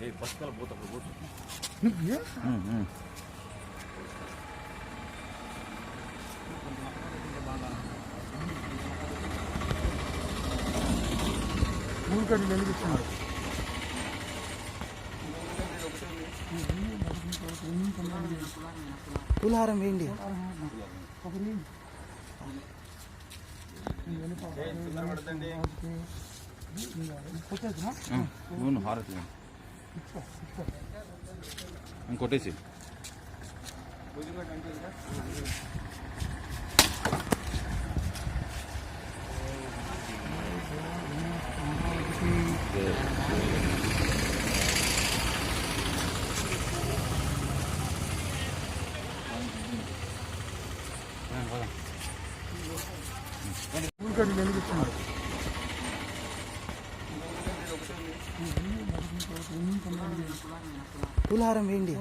ఏ పోతా పోతా. మూడు కట్టలు వెలిగిస్తున్నారు వేయండి నువ్వు హారతి. ఇంకొట్టేసి మూడు కట్టలు వెలిగిస్తున్నారు పులిహారం వేయండి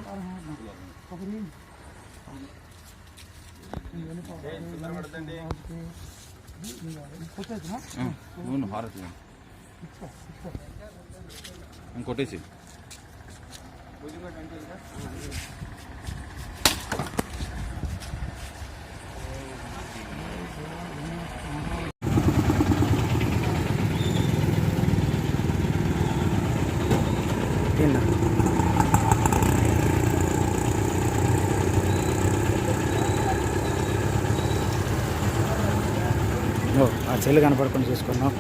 హారతి. ఇంకొట్టేసి తిన్నా ఆ చెల్లి కనపడకుండా చూసుకున్నాం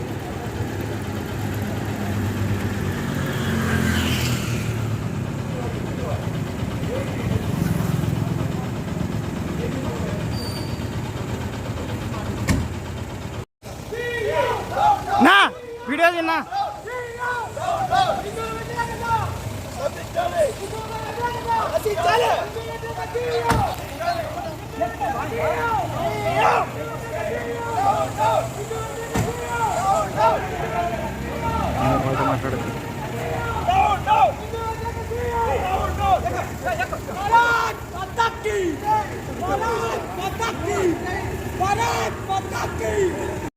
నా వీడియో తిన్నా. Patat! Patat! Patat!